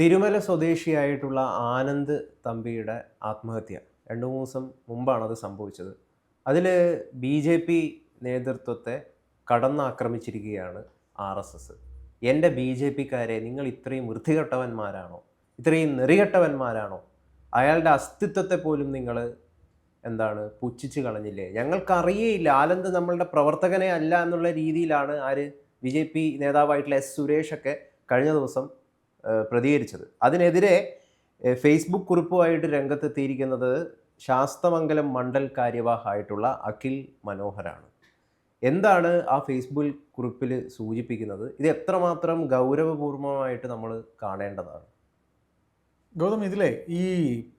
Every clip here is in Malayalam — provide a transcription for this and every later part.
തിരുമല സ്വദേശിയായിട്ടുള്ള ആനന്ദ് തമ്പിയുടെ ആത്മഹത്യ. രണ്ട് മൂന്ന് ദിവസം മുമ്പാണ് അത് സംഭവിച്ചത്. അതിൽ ബി ജെ പി നേതൃത്വത്തെ കടന്നാക്രമിച്ചിരിക്കുകയാണ് ആർ എസ് എസ്. എന്റെ ബി ജെ പിക്കാരെ നിങ്ങൾ ഇത്രയും വൃത്തികെട്ടവന്മാരാണോ? ഇത്രയും നെറികെട്ടവന്മാരാണോ? അയാളുടെ അസ്തിത്വത്തെ പോലും നിങ്ങൾ എന്താണ് പുച്ഛിച്ച് കളഞ്ഞില്ലേ? ഞങ്ങൾക്കറിയേയില്ല. ആനന്ദ് നമ്മളുടെ പ്രവർത്തകനെ അല്ല എന്നുള്ള രീതിയിലാണ് ആര് ബി ജെ പി നേതാവായിട്ടുള്ള എസ് സുരേഷൊക്കെ കഴിഞ്ഞ ദിവസം പ്രതികരിച്ചത്. അതിനെതിരെ ഫേസ്ബുക്ക് കുറിപ്പുമായിട്ട് രംഗത്തെത്തിയിരിക്കുന്നത് ശാസ്തമംഗലം മണ്ഡൽ കാര്യവാഹായിട്ടുള്ള അഖിൽ മനോഹരാണ്. എന്താണ് ആ ഫേസ്ബുക്ക് കുറിപ്പിൽ സൂചിപ്പിക്കുന്നത്? ഇത് എത്രമാത്രം ഗൗരവപൂർവമായിട്ട് നമ്മൾ കാണേണ്ടതാണ്? ഗൗതം ഇതിലെ ഈ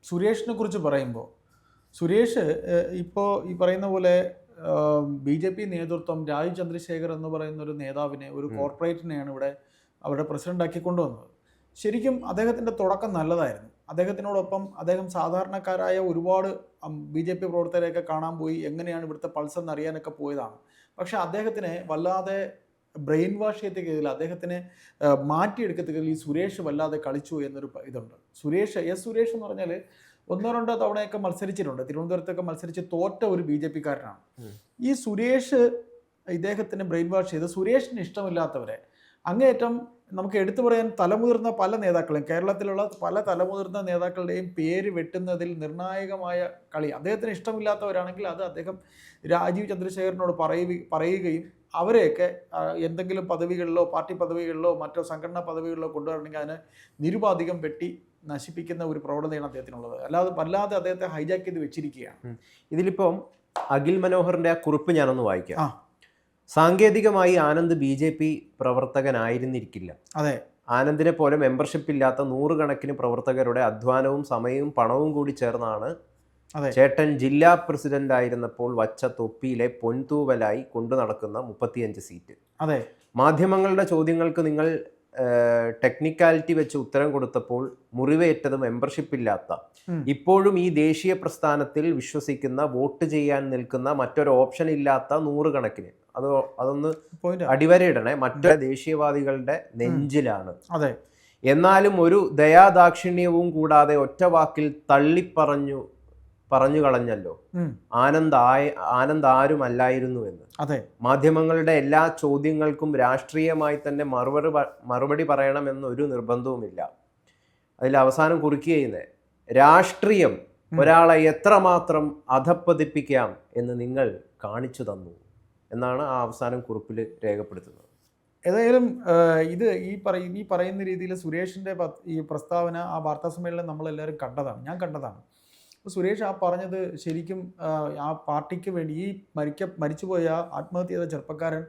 സുരേഷിനെ കുറിച്ച് പറയുമ്പോൾ സുരേഷ് ഇപ്പോൾ ഈ പറയുന്ന പോലെ ബി ജെ പി നേതൃത്വം രാജീവ് ചന്ദ്രശേഖർ എന്ന് പറയുന്ന ഒരു നേതാവിനെ ഒരു. കോർപ്പറേറ്റിനെയാണ് ഇവിടെ അവരുടെ പ്രസിഡന്റ് ആക്കി കൊണ്ടുവന്നത്. ശരിക്കും അദ്ദേഹത്തിന്റെ തുടക്കം നല്ലതായിരുന്നു. അദ്ദേഹത്തിനോടൊപ്പം അദ്ദേഹം സാധാരണക്കാരായ ഒരുപാട് ബി ജെ പി പ്രവർത്തകരെയൊക്കെ കാണാൻ പോയി. എങ്ങനെയാണ് ഇവിടുത്തെ പൾസ് എന്ന് അറിയാനൊക്കെ പോയതാണ്. പക്ഷെ അദ്ദേഹത്തിനെ വല്ലാതെ ബ്രെയിൻ വാഷ് ചെയ്യത്തക്കതിൽ അദ്ദേഹത്തിനെ മാറ്റിയെടുക്കത്തിൽ ഈ സുരേഷ് വല്ലാതെ കളിച്ചു എന്നൊരു ഇതുണ്ട്. സുരേഷ് എസ് സുരേഷ് എന്ന് പറഞ്ഞാൽ ഒന്നോ രണ്ടോ തവണയൊക്കെ മത്സരിച്ചിട്ടുണ്ട്. തിരുവനന്തപുരത്തൊക്കെ മത്സരിച്ച് തോറ്റ ഒരു ബി ജെ പിക്കാരനാണ്. ഈ സുരേഷ് ഇദ്ദേഹത്തിന് ബ്രെയിൻ വാഷ് ചെയ്ത് സുരേഷിന് ഇഷ്ടമില്ലാത്തവരെ അങ്ങേയറ്റം നമുക്ക് എടുത്തു പറയാൻ തലമുതിർന്ന പല നേതാക്കളെയും കേരളത്തിലുള്ള പല തലമുതിർന്ന നേതാക്കളുടെയും പേര് വെട്ടുന്നതിൽ നിർണായകമായ കളി. അദ്ദേഹത്തിന് ഇഷ്ടമില്ലാത്തവരാണെങ്കിൽ അത് അദ്ദേഹം രാജീവ് ചന്ദ്രശേഖരനോട് പറയുക പറയുകയും അവരെയൊക്കെ എന്തെങ്കിലും പദവികളിലോ പാർട്ടി പദവികളിലോ മറ്റോ സംഘടനാ പദവികളിലോ കൊണ്ടുവരണമെങ്കിൽ അതിനെ നിരുപാധികം വെട്ടി നശിപ്പിക്കുന്ന ഒരു പ്രവണതയാണ് അദ്ദേഹത്തിനുള്ളത്. അല്ലാതെ വല്ലാതെ അദ്ദേഹത്തെ ഹൈജാക്ക് ചെയ്ത് വെച്ചിരിക്കുകയാണ്. ഇതിലിപ്പം അഖിൽ മനോഹറിന്റെ ആ കുറിപ്പ് ഞാനൊന്ന് വായിക്കാം. ആ. സാങ്കേതികമായി ആനന്ദ് ബി ജെ പി പ്രവർത്തകനായിരുന്നിരിക്കില്ല. അതെ. ആനന്ദിനെ പോലെ മെമ്പർഷിപ്പ് ഇല്ലാത്ത നൂറുകണക്കിന് പ്രവർത്തകരുടെ അധ്വാനവും സമയവും പണവും കൂടി ചേർന്നാണ്. ചേട്ടൻ ജില്ലാ പ്രസിഡന്റ് ആയിരുന്നപ്പോൾ വച്ച തൊപ്പിയിലെ പൊൻതൂവലായി കൊണ്ടു നടക്കുന്ന മുപ്പത്തിയഞ്ച് സീറ്റ്. അതെ. മാധ്യമങ്ങളുടെ ചോദ്യങ്ങൾക്ക് നിങ്ങൾ ടെക്നിക്കാലിറ്റി വെച്ച് ഉത്തരം കൊടുത്തപ്പോൾ മുറിവേറ്റത് മെമ്പർഷിപ്പ് ഇല്ലാത്ത. ഇപ്പോഴും ഈ ദേശീയ പ്രസ്ഥാനത്തിൽ വിശ്വസിക്കുന്ന വോട്ട് ചെയ്യാൻ നിൽക്കുന്ന മറ്റൊരു ഓപ്ഷൻ ഇല്ലാത്ത നൂറുകണക്കിന്. അത് അതൊന്ന് അടിവരയിടണേ. മറ്റൊരു ദേശീയവാദികളുടെ നെഞ്ചിലാണ്. അതെ. എന്നാലും ഒരു ദയാദാക്ഷിണ്യവും കൂടാതെ ഒറ്റ വാക്കിൽ തള്ളിപ്പറഞ്ഞു പറഞ്ഞു കളഞ്ഞല്ലോ. ആനന്ദ് ആയ ആനന്ദ് ആരുമല്ലായിരുന്നു എന്ന്. അതെ. മാധ്യമങ്ങളുടെ എല്ലാ ചോദ്യങ്ങൾക്കും രാഷ്ട്രീയമായി തന്നെ മറുപടി മറുപടി മറുപടി പറയണമെന്നൊരു നിർബന്ധവുമില്ല. അതിൽ അവസാനം കുറിക്കുകയുന്നേ രാഷ്ട്രീയം ഒരാളെ എത്രമാത്രം അധപ്പതിപ്പിക്കാം എന്ന് നിങ്ങൾ കാണിച്ചു തന്നു. എന്നാണ് ആ അവസാനം കുറിപ്പിൽ രേഖപ്പെടുത്തുന്നത്. ഏതായാലും ഇത് ഈ പറയ ഈ പറയുന്ന രീതിയിൽ സുരേഷിന്റെ ഈ പ്രസ്താവന ആ വാർത്താ സമ്മേളനം നമ്മളെല്ലാവരും കണ്ടതാണ്. ഞാൻ കണ്ടതാണ്. അപ്പോൾ സുരേഷ് ആ പറഞ്ഞത് ശരിക്കും ആ, പാർട്ടിക്ക് വേണ്ടി ഈ മരിക്ക മരിച്ചുപോയ ആത്മഹത്യ ചെയ്ത ചെറുപ്പക്കാരൻ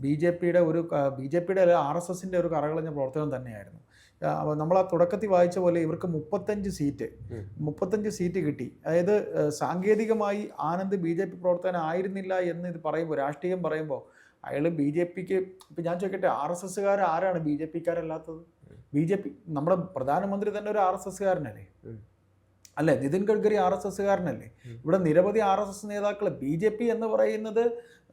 ബി ജെ പിയുടെ ഒരു ബി ജെ പിയുടെ ആർ എസ് എസിന്റെ ഒരു കറകളഞ്ഞ പ്രവർത്തനം തന്നെയായിരുന്നു. നമ്മൾ ആ തുടക്കത്തിൽ വായിച്ച പോലെ ഇവർക്ക് മുപ്പത്തഞ്ച് സീറ്റ്. മുപ്പത്തഞ്ച് സീറ്റ് കിട്ടി. അതായത് സാങ്കേതികമായി ആനന്ദ് ബി ജെ പി പ്രവർത്തകനായിരുന്നില്ല എന്ന് ഇത് പറയുമ്പോൾ രാഷ്ട്രീയം പറയുമ്പോൾ അയാൾ ബി ജെ പിക്ക് ഇപ്പം ഞാൻ ചോദിക്കട്ടെ ആർ എസ് എസ്സുകാർ ആരാണ് ബി ജെ പിക്കാരല്ലാത്തത്? ബി ജെ പി നമ്മുടെ പ്രധാനമന്ത്രി തന്നെ ഒരു ആർ എസ് എസ്സുകാരനല്ലേ. അല്ലേ നിതിൻ ഗഡ്കരി ആർ എസ് എസ്സുകാരനല്ലേ. ഇവിടെ നിരവധി ആർ എസ് എസ് നേതാക്കൾ ബി ജെ പി എന്ന് പറയുന്നത്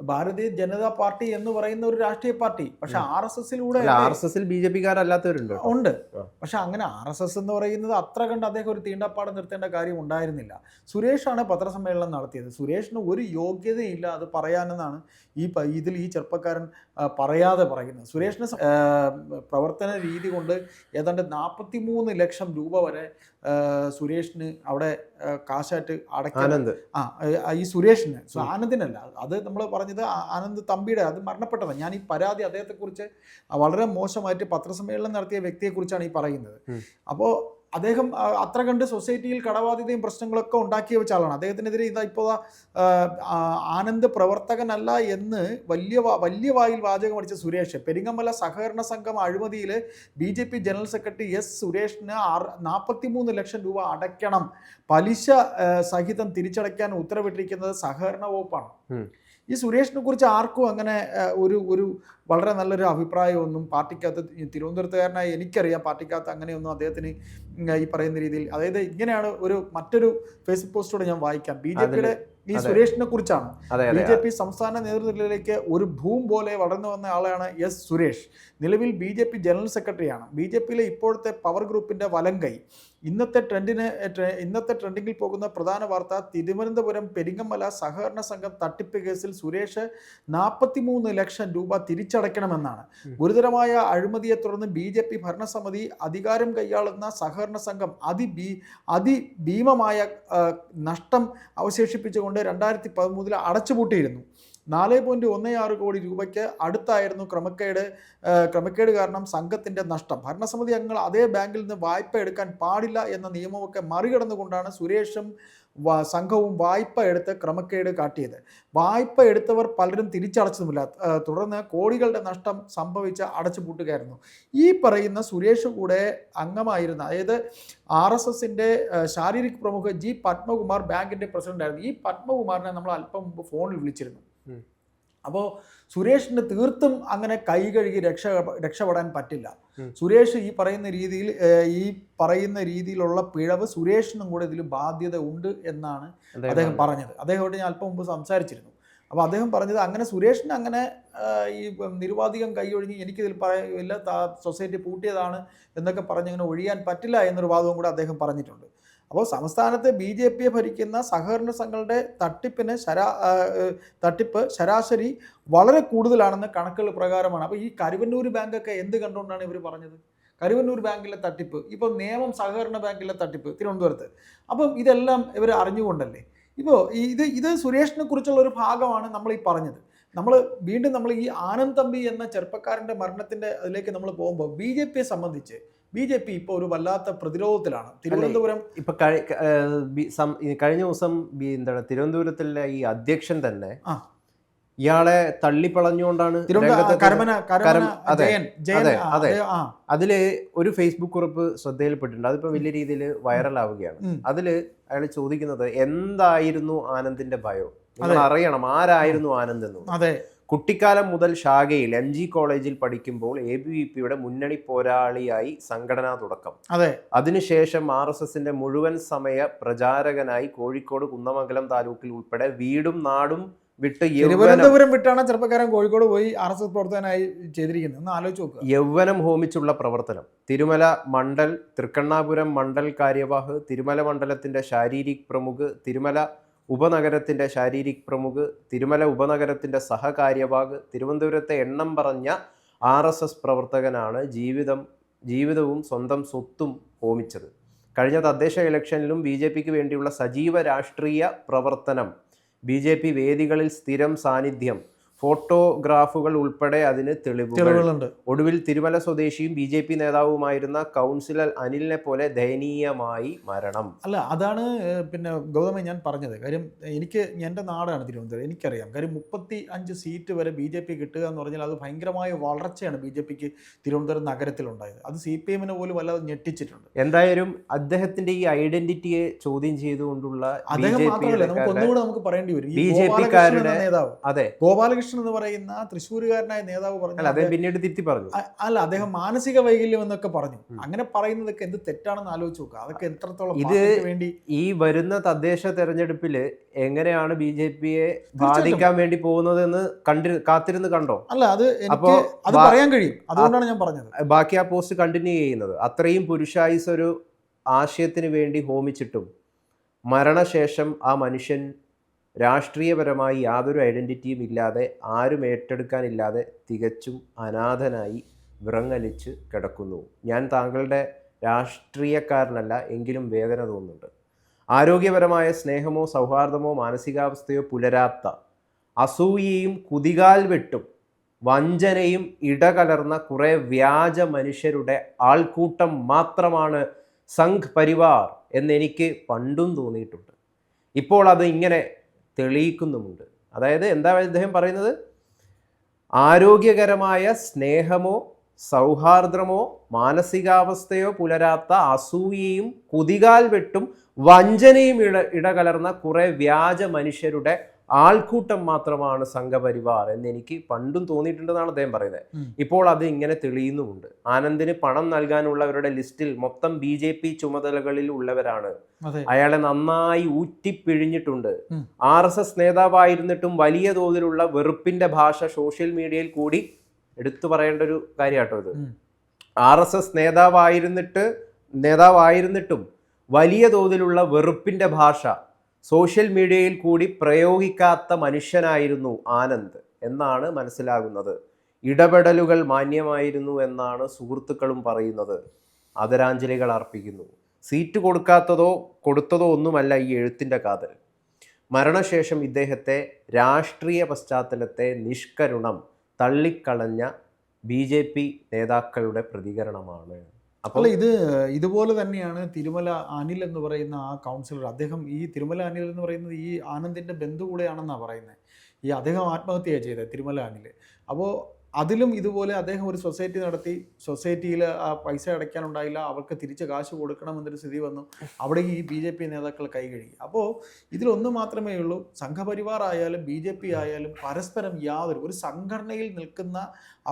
ഭാരതീയ ജനതാ പാർട്ടി എന്ന് പറയുന്ന ഒരു രാഷ്ട്രീയ പാർട്ടി പക്ഷെ. ആർ എസ് എസിലൂടെ ആർ എസ് എസിൽ ബി ജെ പിക്കാരല്ലാത്തവരുണ്ട്. ഉണ്ട് പക്ഷെ അങ്ങനെ ആർ എസ് എസ് എന്ന് പറയുന്നത് അത്ര കണ്ട് അദ്ദേഹം ഒരു തീണ്ടപ്പാട് നിർത്തേണ്ട കാര്യം ഉണ്ടായിരുന്നില്ല സുരേഷാണ് പത്രസമ്മേളനം നടത്തിയത് സുരേഷിന് ഒരു യോഗ്യതയില്ല അത് പറയാനെന്നാണ് ഈ ഇതിൽ ഈ ചെറുപ്പക്കാരൻ പറയാതെ പറയുന്നത്. സുരേഷിന് പ്രവർത്തന രീതി കൊണ്ട് ഏതാണ്ട് നാൽപ്പത്തി മൂന്ന് ലക്ഷം രൂപ വരെ സുരേഷിന് അവിടെ കാശായിട്ട് അടക്കാൻ ആ ഈ സുരേഷിന്. ആനന്ദിനല്ല. അത് നമ്മൾ പറഞ്ഞത് ആനന്ദ് തമ്പിയുടെ അത് മരണപ്പെട്ടതാണ് ഞാൻ ഈ പരാതി അദ്ദേഹത്തെക്കുറിച്ച് വളരെ മോശമായിട്ട് പത്രസമ്മേളനം നടത്തിയ വ്യക്തിയെക്കുറിച്ചാണ് ഈ പറയുന്നത്. അപ്പോൾ അദ്ദേഹം അത്ര കണ്ട് സൊസൈറ്റിയിൽ കടബാധ്യതയും പ്രശ്നങ്ങളൊക്കെ ഉണ്ടാക്കി വെച്ച ആളാണ് അദ്ദേഹത്തിനെതിരെ ഇതാ ഇപ്പോൾ ആനന്ദ് പ്രവർത്തകനല്ല എന്ന് വലിയ വലിയ വായിൽ വാചകം അടിച്ച സുരേഷ്. പെരിങ്ങമല സഹകരണ സംഘം അഴിമതിയിൽ B J P general secretary S സുരേഷിന് ആറ് നാൽപ്പത്തി മൂന്ന് ലക്ഷം രൂപ അടയ്ക്കണം. പലിശ സഹിതം തിരിച്ചടയ്ക്കാൻ ഉത്തരവിട്ടിരിക്കുന്നത് സഹകരണ വകുപ്പാണ്. ഈ സുരേഷിനെ കുറിച്ച് ആർക്കും അങ്ങനെ ഒരു ഒരു വളരെ നല്ലൊരു അഭിപ്രായമൊന്നും പാർട്ടിക്കകത്ത് തിരുവനന്തപുരത്തുകാരനായി എനിക്കറിയാം. പാർട്ടിക്കകത്ത് അങ്ങനെയൊന്നും അദ്ദേഹത്തിന് ഈ പറയുന്ന രീതിയിൽ അതായത് ഇങ്ങനെയാണ് ഒരു മറ്റൊരു ഫേസ്ബുക്ക് പോസ്റ്റോടെ ഞാൻ വായിക്കാം. ബി ജെ പിയുടെ ഈ. സുരേഷിനെ കുറിച്ചാണ്. ബി ജെ പി സംസ്ഥാന നേതൃത്വത്തിലേക്ക് ഒരു ഭൂം പോലെ വളർന്നു വന്ന ആളാണ് എസ് സുരേഷ്. നിലവിൽ ബി ജെ പി ജനറൽ സെക്രട്ടറിയാണ്. ബി ജെ പിയിലെ ഇപ്പോഴത്തെ പവർ ഗ്രൂപ്പിന്റെ വലങ്കൈ ഇന്നത്തെ ട്രെൻഡിന് ഇന്നത്തെ ട്രെൻഡിങ്ങിൽ പോകുന്ന പ്രധാന വാർത്ത തിരുവനന്തപുരം പെരിങ്ങമല സഹകരണ സംഘം തട്ടിപ്പ് കേസിൽ സുരേഷ് നാൽപ്പത്തിമൂന്ന് ലക്ഷം രൂപ തിരിച്ചടയ്ക്കണമെന്നാണ്. ഗുരുതരമായ അഴിമതിയെ തുടർന്ന് ബി ജെ പി ഭരണസമിതി അധികാരം കൈയാളുന്ന സഹകരണ സംഘം അതി ബി അതിഭീമമായ നഷ്ടം അവശേഷിപ്പിച്ചുകൊണ്ട് രണ്ടായിരത്തി പതിമൂന്നിൽ അടച്ചുപൂട്ടിയിരുന്നു നാല് പോയിന്റ് ഒന്ന് ആറ് കോടി രൂപയ്ക്ക് അടുത്തായിരുന്നു ക്രമക്കേട്. ക്രമക്കേട് കാരണം സംഘത്തിന്റെ നഷ്ടം. ഭരണസമിതി അംഗങ്ങൾ അതേ ബാങ്കിൽ നിന്ന് വായ്പ എടുക്കാൻ പാടില്ല എന്ന നിയമമൊക്കെ മറികടന്നുകൊണ്ടാണ് സുരേഷും സംഘവും വായ്പ എടുത്ത് ക്രമക്കേട് കാട്ടിയത്. വായ്പ എടുത്തവർ പലരും തിരിച്ചടച്ചതുമില്ല. തുടർന്ന് കോടികളുടെ നഷ്ടം സംഭവിച്ച അടച്ചുപൂട്ടുകയായിരുന്നു. ഈ പറയുന്ന സുരേഷ് കൂടെ അംഗമായിരുന്ന അതായത് ആർ എസ് എസിന്റെ ശാരീരിക പ്രമുഖ ജി പത്മകുമാർ ബാങ്കിന്റെ പ്രസിഡന്റായിരുന്നു. ഈ പത്മകുമാറിനെ നമ്മൾ അല്പം മുമ്പ് ഫോണിൽ വിളിച്ചിരുന്നു. അപ്പോൾ സുരേഷിന് തീർത്തും അങ്ങനെ കൈ കഴുകി രക്ഷ രക്ഷപ്പെടാൻ പറ്റില്ല. സുരേഷ് ഈ പറയുന്ന രീതിയിൽ ഈ പറയുന്ന രീതിയിലുള്ള പിഴവ് സുരേഷിനും കൂടെ ഇതിൽ ബാധ്യത ഉണ്ട് എന്നാണ് അദ്ദേഹം അദ്ദേഹം പറഞ്ഞു. പറഞ്ഞത്. അദ്ദേഹത്തോട് ഞാൻ അല്പം മുമ്പ് സംസാരിച്ചിരുന്നു. അപ്പോൾ അദ്ദേഹം പറഞ്ഞത് അങ്ങനെ സുരേഷിന് അങ്ങനെ ഈ നിരുപാധികം കൈയൊഴിഞ്ഞ് എനിക്കിതിൽ പറയില്ല സൊസൈറ്റി പൂട്ടിയതാണ് എന്നൊക്കെ പറഞ്ഞ് അങ്ങനെ ഒഴിയാൻ പറ്റില്ല എന്നൊരു വാദവും കൂടെ അദ്ദേഹം പറഞ്ഞിട്ടുണ്ട്. അപ്പോൾ സംസ്ഥാനത്തെ ബി ജെ പിയെ ഭരിക്കുന്ന സഹകരണ സംഘങ്ങളുടെ തട്ടിപ്പിന് ശരാ തട്ടിപ്പ് ശരാശരി വളരെ കൂടുതലാണെന്ന് കണക്കുകൾ പ്രകാരമാണ്. അപ്പോൾ ഈ കരുവന്നൂർ ബാങ്കൊക്കെ എന്ത് കണ്ടുകൊണ്ടാണ് ഇവർ പറഞ്ഞത്? കരുവന്നൂർ ബാങ്കിലെ തട്ടിപ്പ് ഇപ്പോൾ നിയമം സഹകരണ ബാങ്കിലെ തട്ടിപ്പ് തിരുവനന്തപുരത്ത്. അപ്പം ഇതെല്ലാം ഇവർ അറിഞ്ഞുകൊണ്ടല്ലേ? ഇപ്പോൾ ഇത് ഇത് സുരേഷിനെ കുറിച്ചുള്ള ഒരു ഭാഗമാണ് നമ്മൾ ഈ പറഞ്ഞത്. നമ്മൾ വീണ്ടും നമ്മൾ ഈ ആനന്ദ് തമ്പി എന്ന ചെറുപ്പക്കാരന്റെ മരണത്തിന്റെ അതിലേക്ക് നമ്മൾ പോകുമ്പോൾ ബി ജെ പിയെ സംബന്ധിച്ച് ബി ജെ പി ഇപ്പോൾ ഒരു വല്ലാത്ത പ്രതിരോധത്തിലാണ്. തിരുവനന്തപുരം ഇപ്പൊ കഴിഞ്ഞ ദിവസം എന്താണ് തിരുവനന്തപുരത്തിലെ ഈ അധ്യക്ഷൻ തന്നെ ഇയാളെ തള്ളിപ്പളഞ്ഞുകൊണ്ടാണ് അതെ, അതിൽ ഒരു ഫേസ്ബുക്ക് കുറിപ്പ് ശ്രദ്ധയിൽപ്പെട്ടിട്ടുണ്ട്. അതിപ്പോ വലിയ രീതിയിൽ വൈറലാവുകയാണ്. അതിൽ അയാൾ ചോദിക്കുന്നത് എന്തായിരുന്നു ആനന്ദിന്റെ ഭയം? നിങ്ങൾ അറിയണം ആരായിരുന്നു ആനന്ദ് എന്ന് അതെ. കുട്ടിക്കാലം മുതൽ ശാഖയിൽ എം ജി കോളേജിൽ പഠിക്കുമ്പോൾ എ ബി വി പിയുടെ മുന്നണി പോരാളിയായി സംഘടനാ തുടക്കം. അതെ. അതിനുശേഷം ആർ എസ് എസിന്റെ മുഴുവൻ സമയ പ്രചാരകനായി കോഴിക്കോട് കുന്നമംഗലം താലൂക്കിൽ ഉൾപ്പെടെ വീടും നാടും വിട്ട് തിരുവനന്തപുരം വിട്ടാണ് ചെറുപ്പക്കാരൻ കോഴിക്കോട് പോയി ആർ എസ് എസ് പ്രവർത്തകനായി ചെയ്തിരിക്കുന്നത്. ഒന്ന് ആലോചിച്ച് നോക്കുക. യൗവനം ഹോമിച്ചുള്ള പ്രവർത്തനം. തിരുമല മണ്ഡൽ തൃക്കണ്ണാപുരം മണ്ഡൽ കാര്യവാഹ് തിരുമല മണ്ഡലത്തിന്റെ ശാരീരിക് പ്രമുഖ് തിരുമല ഉപനഗരത്തിന്റെ ശാരീരിക് പ്രമുഖ് തിരുമല ഉപനഗരത്തിന്റെ സഹകാര്യവാഗ് തിരുവനന്തപുരത്തെ എണ്ണം പറഞ്ഞ ആർ എസ് എസ് പ്രവർത്തകനാണ് ജീവിതം ജീവിതവും സ്വന്തം സ്വത്തും ഹോമിച്ചത്. കഴിഞ്ഞ തദ്ദേശ ഇലക്ഷനിലും ബി ജെ പിക്ക് വേണ്ടിയുള്ള സജീവ രാഷ്ട്രീയ പ്രവർത്തനം ബി ജെ പി വേദികളിൽ സ്ഥിരം സാന്നിധ്യം ഫോട്ടോഗ്രാഫുകൾ ഉൾപ്പെടെ അതിന് തെളിവുകളുണ്ട്. ഒടുവിൽ തിരുമല സ്വദേശിയും ബി ജെ പി നേതാവുമായിരുന്ന കൗൺസിലർ അനിലിനെ പോലെ ദയനീയമായി മരണം. അല്ല അതാണ് പിന്നെ ഗൗതമ ഞാൻ പറഞ്ഞത്. കാര്യം എനിക്ക് എന്റെ നാടാണ് തിരുവനന്തപുരം. എനിക്കറിയാം. കാര്യം മുപ്പത്തി അഞ്ച് സീറ്റ് വരെ ബി ജെ പി കിട്ടുക എന്ന് പറഞ്ഞാൽ അത് ഭയങ്കരമായ വളർച്ചയാണ് ബി ജെ പിക്ക് തിരുവനന്തപുരം നഗരത്തിലുണ്ടായത്. അത് സി പി എമ്മിനെ പോലും വല്ലാതെ ഞെട്ടിച്ചിട്ടുണ്ട്. എന്തായാലും അദ്ദേഹത്തിന്റെ ഈ ഐഡന്റിറ്റിയെ ചോദ്യം ചെയ്തുകൊണ്ടുള്ള ബി അദ്ദേഹം മാത്രമല്ല നമുക്ക് ഒന്നുകൂടെ നമുക്ക് പറയേണ്ടി വരും. ഗോപാലകൃഷ്ണൻ ക്കാരുടെ- നേതാവ്. അതെ. ഗോപാലകൃഷ്ണൻ എന്ന് പറയുന്ന തൃശ്ശൂരുകാരനായ നേതാവ് പറഞ്ഞു അദ്ദേഹം പിന്നീട് തിരുത്തി പറഞ്ഞു. അല്ല അദ്ദേഹം മാനസിക വൈകല്യം എന്നൊക്കെ പറഞ്ഞു. അങ്ങനെ പറയുന്നതൊക്കെ എന്ത് തെറ്റാണെന്ന് ആലോചിച്ച് നോക്കുക അതൊക്കെ എത്രത്തോളം ഇത് വേണ്ടി ഈ വരുന്ന തദ്ദേശ തെരഞ്ഞെടുപ്പിൽ എങ്ങനെയാണ് ബി ജെ പിയെ ബാധിക്കാൻ വേണ്ടി പോകുന്നത് എന്ന് കണ്ടി കാത്തിരുന്ന് കണ്ടോ? അല്ല അത് അപ്പോ അത് പറയാൻ കഴിയും. അതുകൊണ്ടാണ് ഞാൻ പറഞ്ഞത്. ബാക്കി ആ പോസ്റ്റ് കണ്ടിന്യൂ ചെയ്യുന്നത്. അത്രയും പുരുഷായുസ് ഒരു ആശയത്തിന് വേണ്ടി ഹോമിച്ചിട്ടും മരണശേഷം ആ മനുഷ്യൻ രാഷ്ട്രീയപരമായി യാതൊരു ഐഡന്റിറ്റിയും ഇല്ലാതെ ആരും ഏറ്റെടുക്കാനില്ലാതെ തികച്ചും അനാഥനായി വിറങ്ങലിച്ച് കിടക്കുന്നു. ഞാൻ താങ്കളുടെ രാഷ്ട്രീയക്കാരനല്ല എങ്കിലും വേദന തോന്നുന്നുണ്ട്. ആരോഗ്യപരമായ സ്നേഹമോ സൗഹാർദ്ദമോ മാനസികാവസ്ഥയോ പുലരാത്ത അസൂയയും കുതികാൽ വെട്ടും വഞ്ചനയും ഇടകലർന്ന കുറേ വ്യാജ മനുഷ്യരുടെ ആൾക്കൂട്ടം മാത്രമാണ് സംഘ് പരിവാർ എന്നെനിക്ക് പണ്ടും തോന്നിയിട്ടുണ്ട്. ഇപ്പോൾ അത് ഇങ്ങനെ തെളിയിക്കുന്നുമുണ്ട്. അതായത് എന്താ അദ്ദേഹം പറയുന്നത്? ആരോഗ്യകരമായ സ്നേഹമോ സൗഹാർദ്ദമോ മാനസികാവസ്ഥയോ പുലരാത്ത അസൂയയും കുതികാൽ വെട്ടും വഞ്ചനയും ഇട ഇടകലർന്ന കുറെ വ്യാജ മനുഷ്യരുടെ ആൾക്കൂട്ടം മാത്രമാണ് സംഘപരിവാർ എന്ന് എനിക്ക് പണ്ടും തോന്നിയിട്ടുണ്ടെന്നാണ് അദ്ദേഹം പറയുന്നത്. ഇപ്പോൾ അത് ഇങ്ങനെ തെളിയുന്നുമുണ്ട്. ആനന്ദിന് പണം നൽകാനുള്ളവരുടെ ലിസ്റ്റിൽ മൊത്തം ബി ജെ പി ചുമതലകളിൽ ഉള്ളവരാണ്. അയാളെ നന്നായി ഊറ്റിപ്പിഴിഞ്ഞിട്ടുണ്ട്. പിഴിഞ്ഞിട്ടുണ്ട് ആർ എസ് എസ് നേതാവായിരുന്നിട്ടും വലിയ തോതിലുള്ള വെറുപ്പിന്റെ ഭാഷ സോഷ്യൽ മീഡിയയിൽ കൂടി എടുത്തു പറയേണ്ട ഒരു കാര്യമാട്ടോ ഇത്. ആർ എസ് എസ് നേതാവായിരുന്നിട്ട് നേതാവായിരുന്നിട്ടും വലിയ തോതിലുള്ള വെറുപ്പിന്റെ ഭാഷ സോഷ്യൽ മീഡിയയിൽ കൂടി പ്രയോഗിക്കാത്ത മനുഷ്യനായിരുന്നു ആനന്ദ് എന്നാണ് മനസ്സിലാകുന്നത്. ഇടപെടലുകൾ മാന്യമായിരുന്നു എന്നാണ് സുഹൃത്തുക്കളും പറയുന്നത്. ആദരാഞ്ജലികൾ അർപ്പിക്കുന്നു. സീറ്റ് കൊടുക്കാത്തതോ കൊടുത്തതോ ഒന്നുമല്ല ഈ എഴുത്തിന്റെ കാതൽ. മരണശേഷം ഇദ്ദേഹത്തെ രാഷ്ട്രീയ പശ്ചാത്തലത്തെ നിഷ്കരുണം തള്ളിക്കളഞ്ഞ ബി നേതാക്കളുടെ പ്രതികരണമാണ്. അപ്പോൾ ഇത് ഇതുപോലെ തന്നെയാണ് തിരുമല അനിൽ എന്ന് പറയുന്ന ആ കൗൺസിലർ അദ്ദേഹം ഈ തിരുമല അനിൽ എന്ന് പറയുന്നത് ഈ ആനന്ദിന്റെ ബന്ധു കൂടെയാണെന്നാണ് പറയുന്നത് ഈ അദ്ദേഹം ആത്മഹത്യ ചെയ്തത് തിരുമല അനിൽ അപ്പോൾ അതിലും ഇതുപോലെ അദ്ദേഹം ഒരു സൊസൈറ്റി നടത്തി സൊസൈറ്റിയിൽ ആ പൈസ അടയ്ക്കാനുണ്ടായില്ല അവർക്ക് തിരിച്ച് കാശ് കൊടുക്കണമെന്നൊരു സ്ഥിതി വന്നു. അവിടെ ഈ ബി ജെ പി നേതാക്കൾ കൈ കഴുകി. അപ്പോൾ ഇതിലൊന്ന് മാത്രമേ ഉള്ളൂ സംഘപരിവാർ ആയാലും ബി ജെ പി ആയാലും പരസ്പരം യാതൊരു ഒരു സംഘടനയിൽ നിൽക്കുന്ന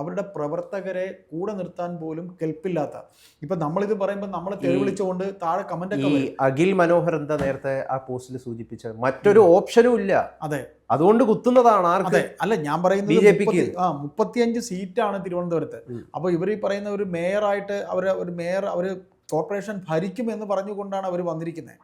അവരുടെ പ്രവർത്തകരെ കൂടെ നിർത്താൻ പോലും കെൽപ്പില്ലാത്ത. ഇപ്പൊ നമ്മളിത് പറയുമ്പോൾ നമ്മൾ തെളിവിളിച്ചുകൊണ്ട് വിളിച്ചുകൊണ്ട് താഴെ കമന്റ് ഒക്കെ ഈ വരും. അഖിൽ മനോഹർ എന്താ നേരത്തെ ആ പോസ്റ്റിൽ സൂചിപ്പിച്ചത്? മറ്റൊരു ഓപ്ഷനും ഇല്ല. അതെ. അതുകൊണ്ട് കുത്തുന്നതാണ് ആർക്ക്? അല്ല ഞാൻ പറയുന്നത് ബി ജെ പിക്ക്. ആ മുപ്പത്തിയഞ്ച് സീറ്റാണ് തിരുവനന്തപുരത്ത്. അപ്പൊ അപ്പോൾ ഇവർ ഈ പറയുന്ന ഒരു മേയറായിട്ട് അവർ ഒരു മേയർ അവർ കോർപ്പറേഷൻ ഭരിക്കും എന്ന് പറഞ്ഞുകൊണ്ടാണ് അവർ വന്നിരിക്കുന്നത്.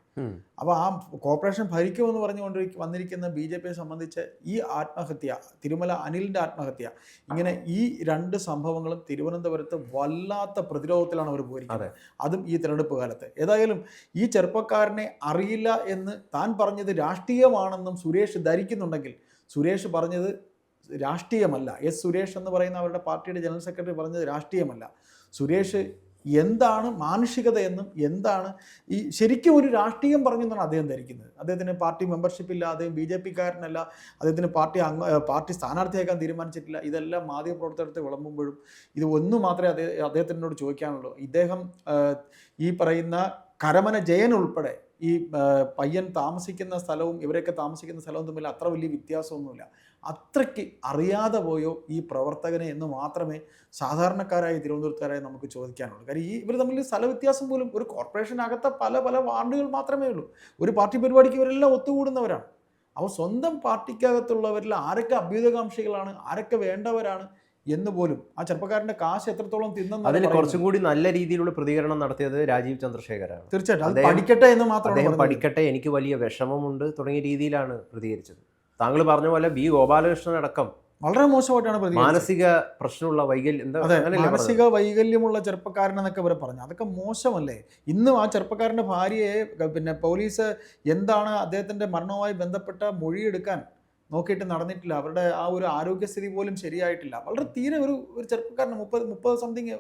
അപ്പോൾ ആ കോർപ്പറേഷൻ ഭരിക്കുമെന്ന് പറഞ്ഞുകൊണ്ട് വന്നിരിക്കുന്ന ബി ജെ പിയെ സംബന്ധിച്ച് ഈ ആത്മഹത്യ തിരുമല അനിലിന്റെ ആത്മഹത്യ ഇങ്ങനെ ഈ രണ്ട് സംഭവങ്ങളും തിരുവനന്തപുരത്ത് വല്ലാത്ത പ്രതിരോധത്തിലാണ് അവർ പോയിരിക്കുന്നത്. അതും ഈ തിരഞ്ഞെടുപ്പ് കാലത്ത്. ഏതായാലും ഈ ചെറുപ്പക്കാരനെ അറിയില്ല എന്ന് താൻ പറഞ്ഞത് രാഷ്ട്രീയമാണെന്നും സുരേഷ് ധരിക്കുന്നുണ്ടെങ്കിൽ സുരേഷ് പറഞ്ഞത് രാഷ്ട്രീയമല്ല. എസ് സുരേഷ് എന്ന് പറയുന്ന അവരുടെ പാർട്ടിയുടെ ജനറൽ സെക്രട്ടറി പറഞ്ഞത് രാഷ്ട്രീയമല്ല. സുരേഷ് എന്താണ് മാനുഷികത എന്നും എന്താണ് ഈ ശരിക്കും ഒരു രാഷ്ട്രീയം പറഞ്ഞെന്നാണ് അദ്ദേഹം ധരിക്കുന്നത്. അദ്ദേഹത്തിന് പാർട്ടി മെമ്പർഷിപ്പ് ഇല്ല അദ്ദേഹം ബി ജെ പിക്കാരനല്ല അദ്ദേഹത്തിന് പാർട്ടി അംഗ പാർട്ടി സ്ഥാനാർത്ഥിയാക്കാൻ തീരുമാനിച്ചിട്ടില്ല. ഇതെല്ലാം മാധ്യമപ്രവർത്തകർക്ക് വിളമ്പുമ്പോഴും ഇത് ഒന്ന് മാത്രമേ അദ്ദേഹം അദ്ദേഹത്തിനോട് ചോദിക്കാനുള്ളൂ. ഇദ്ദേഹം ഈ പറയുന്ന കരമന ജയൻ ഉൾപ്പെടെ ഈ പയ്യൻ താമസിക്കുന്ന സ്ഥലവും ഇവരൊക്കെ താമസിക്കുന്ന സ്ഥലവും തമ്മിൽ അത്ര വലിയ വ്യത്യാസമൊന്നുമില്ല. അത്രയ്ക്ക് അറിയാതെ പോയോ ഈ പ്രവർത്തകനെ എന്ന് മാത്രമേ സാധാരണക്കാരായ തിരുവനന്തപുരത്തുകാരായ നമുക്ക് ചോദിക്കാനുള്ളൂ. കാര്യം ഈ ഇവർ തമ്മിൽ സ്ഥല വ്യത്യാസം പോലും ഒരു കോർപ്പറേഷനകത്തെ പല പല വാർഡുകൾ മാത്രമേ ഉള്ളൂ. ഒരു പാർട്ടി പരിപാടിക്ക് ഇവരെല്ലാം ഒത്തുകൂടുന്നവരാണ്. അപ്പോൾ സ്വന്തം പാർട്ടിക്കകത്തുള്ളവരിൽ ആരൊക്കെ അഭ്യുതകാംക്ഷികളാണ് ആരൊക്കെ വേണ്ടവരാണ് എന്ന് പോലും ആ ചെറുപ്പക്കാരന്റെ കാശ് എത്രത്തോളം തിന്നെന്ന് അതിൽ. കുറച്ചും കൂടി നല്ല രീതിയിലുള്ള പ്രതികരണം നടത്തിയത് രാജീവ് ചന്ദ്രശേഖരാണ്. തീർച്ചയായിട്ടും. അത് പഠിക്കട്ടെ എന്ന് അദ്ദേഹം പറഞ്ഞത്. പഠിക്കട്ടെ എനിക്ക് വലിയ വിഷമമുണ്ട് തുടങ്ങിയ രീതിയിലാണ് പ്രതികരിച്ചത്. താങ്കൾ പറഞ്ഞ പോലെ ബി ഗോപാലകൃഷ്ണൻ അടക്കം വളരെ മോശമായിട്ടാണ് മാനസിക പ്രശ്നമുള്ള വൈകല്യം മാനസിക വൈകല്യമുള്ള ചെറുപ്പക്കാരൻ എന്നൊക്കെ ഇവരെ പറഞ്ഞു. അതൊക്കെ മോശമല്ലേ? ഇന്നും ആ ചെറുപ്പക്കാരന്റെ ഭാര്യയെ പിന്നെ പോലീസ് എന്താണ് അദ്ദേഹത്തിന്റെ മരണവുമായി ബന്ധപ്പെട്ട മൊഴിയെടുക്കാൻ നോക്കിയിട്ട് നടന്നിട്ടില്ല. അവരുടെ ആ ഒരു ആരോഗ്യസ്ഥിതി പോലും ശരിയായിട്ടില്ല. വളരെ തീരെ ഒരു ഒരു ചെറുപ്പക്കാരന് മുപ്പത് മുപ്പത് സംതിങ്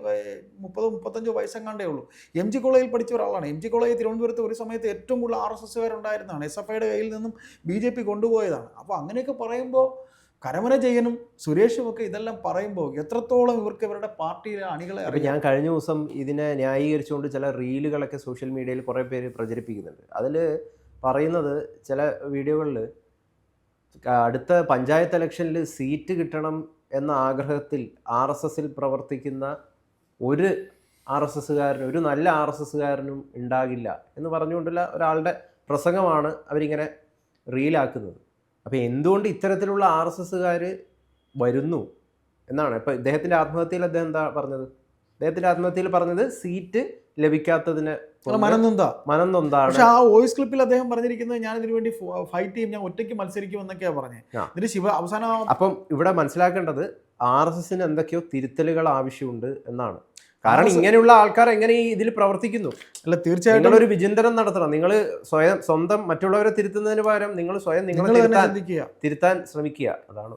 മുപ്പതോ മുപ്പത്തഞ്ചോ വയസ്സെങ്ങാണ്ടേ ഉള്ളൂ. എം ജി കോളേജിൽ പഠിച്ച ഒരാളാണ്. എം ജി കോളേജ് തിരുവനന്തപുരത്ത് ഒരു സമയത്ത് ഏറ്റവും കൂടുതൽ ആർ എസ് എസ്സുകാരുണ്ടായിരുന്നതാണ് എസ് എഫ് ഐയുടെ കയ്യിൽ നിന്നും ബി ജെ പി കൊണ്ടുപോയതാണ്. അപ്പോൾ അങ്ങനെയൊക്കെ പറയുമ്പോൾ കരമന ജയനും സുരേഷും ഒക്കെ ഇതെല്ലാം പറയുമ്പോൾ എത്രത്തോളം ഇവർക്ക് ഇവരുടെ പാർട്ടിയിലെ അണികളെ അപ്പോൾ ഞാൻ കഴിഞ്ഞ ദിവസം ഇതിനെ ന്യായീകരിച്ചുകൊണ്ട് ചില റീലുകളൊക്കെ സോഷ്യൽ മീഡിയയിൽ കുറേ പേര് പ്രചരിപ്പിക്കുന്നുണ്ട്. അതിൽ പറയുന്നത് ചില വീഡിയോകളിൽ അടുത്ത പഞ്ചായത്ത് ഇലക്ഷനിൽ സീറ്റ് കിട്ടണം എന്ന ആഗ്രഹത്തിൽ ആർ എസ് എസിൽ പ്രവർത്തിക്കുന്ന ഒരു ആർ എസ് എസ്സുകാരനും ഒരു നല്ല ആർ എസ് എസ്സുകാരനും ഉണ്ടാകില്ല എന്ന് പറഞ്ഞുകൊണ്ടുള്ള ഒരാളുടെ പ്രസംഗമാണ് അവരിങ്ങനെ റീലാക്കുന്നത്. അപ്പോൾ എന്തുകൊണ്ട് ഇത്തരത്തിലുള്ള ആർ എസ് എസ്സുകാർ വരുന്നു എന്നാണ്? ഇപ്പോൾ ഇദ്ദേഹത്തിന്റെ ആത്മഹത്യയിൽ അദ്ദേഹം എന്താ പറഞ്ഞത്? അദ്ദേഹത്തിന്റെ ആത്മഹത്യയിൽ പറഞ്ഞത് സീറ്റ് ലഭിക്കാത്തതിന് മനംനൊന്താ മനം നൊന്താണ്. പക്ഷെ ആ വോയിസ് ക്ലിപ്പിൽ അദ്ദേഹം പറഞ്ഞിരിക്കുന്നത് ഞാൻ ഇതിനു വേണ്ടി ഫൈറ്റ് ചെയ്യും ഞാൻ ഒറ്റയ്ക്ക് മത്സരിക്കും എന്നൊക്കെയാ പറഞ്ഞത്. എന്നിട്ട് ശിവ അവസാനം അപ്പം ഇവിടെ മനസ്സിലാക്കേണ്ടത് ആർ എസ് എസിന് എന്തൊക്കെയോ തിരുത്തലുകൾ ആവശ്യമുണ്ട് എന്നാണ്. കാരണം ഇങ്ങനെയുള്ള ആൾക്കാർ എങ്ങനെ ഈ ഇതിൽ പ്രവർത്തിക്കുന്നു? അല്ല തീർച്ചയായിട്ടും ഒരു വിചിന്തനം നടത്തണം. നിങ്ങൾ സ്വയം സ്വന്തം മറ്റുള്ളവരെ തിരുത്തുന്നതിന് പകരം നിങ്ങൾ സ്വയം നിങ്ങളെ നിങ്ങൾ തിരുത്താൻ ശ്രമിക്കുക. അതാണ്.